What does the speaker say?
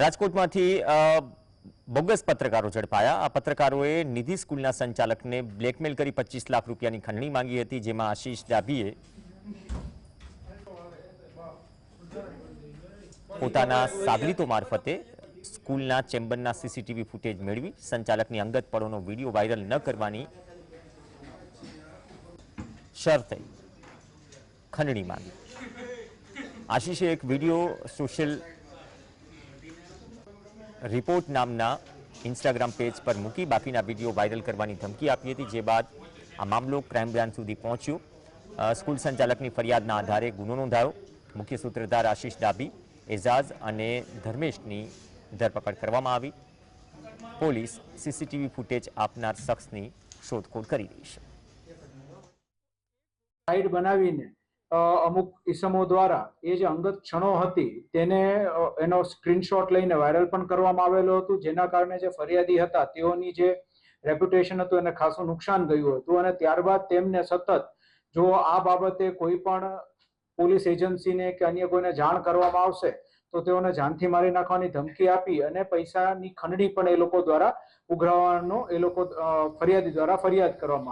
રાજકોટમાંથી bogus પત્રકારો ઝડપાયા. આ પત્રકારોએ નિધિ સ્કૂલના સંચાલકને બ્લેકમેલ કરી પચીસ લાખ રૂપિયાની ખંડણી માંગી હતી, જેમાં આશીષ ડાભીએ પોતાના સાગરીતો મારફતે સ્કૂલના ચેમ્બરના સીસીટીવી ફૂટેજ મેળવી સંચાલકની અંગત પળોનો વીડિયો વાયરલ ન કરવાની શરતે ખંડણી માંગી. આશીષે એક વીડિયો સોશિયલ રિપોર્ટ નામના ઇન્સ્ટાગ્રામ પેજ પર મૂકી બાકીના વીડિયો વાયરલ કરવાની ધમકી આપી હતી, જે બાદ આ મામલો ક્રાઇમ બ્રાન્ચ સુધી પહોંચ્યો. સ્કૂલ સંચાલકની ફરિયાદના આધારે ગુનો નોંધાયો. મુખ્ય સૂત્રધાર આશીષ ડાબી એઝાઝ અને ધર્મેશની ધરપકડ કરવામાં આવી. પોલીસ સીસીટીવી ફૂટેજ આપનાર શખ્સની શોધખોળ કરી રહી છે. સાઈડ બનાવીને અમુક ઇસમો દ્વારા એ જે અંગત ક્ષણો હતી તેને એનો સ્ક્રીનશોટ લઈને વાયરલ પણ કરવામાં આવેલો હતું જેના કારણે જે ફરિયાદી હતા તેઓની જે રેપ્યુટેશન હતું એને ખાસું નુકસાન ગયું હતું અને ત્યારબાદ તેમને સતત જો આ બાબતે કોઈ પણ પોલીસ એજન્સીને કે અન્ય કોઈને જાણ કરવામાં આવશે તો તેઓને જાનથી મારી નાખવાની ધમકી આપી અને પૈસાની ખંડણી પણ એ લોકો દ્વારા ઉઘરાવવાનો, એ લોકો ફરિયાદી દ્વારા ફરિયાદ કરવામાં.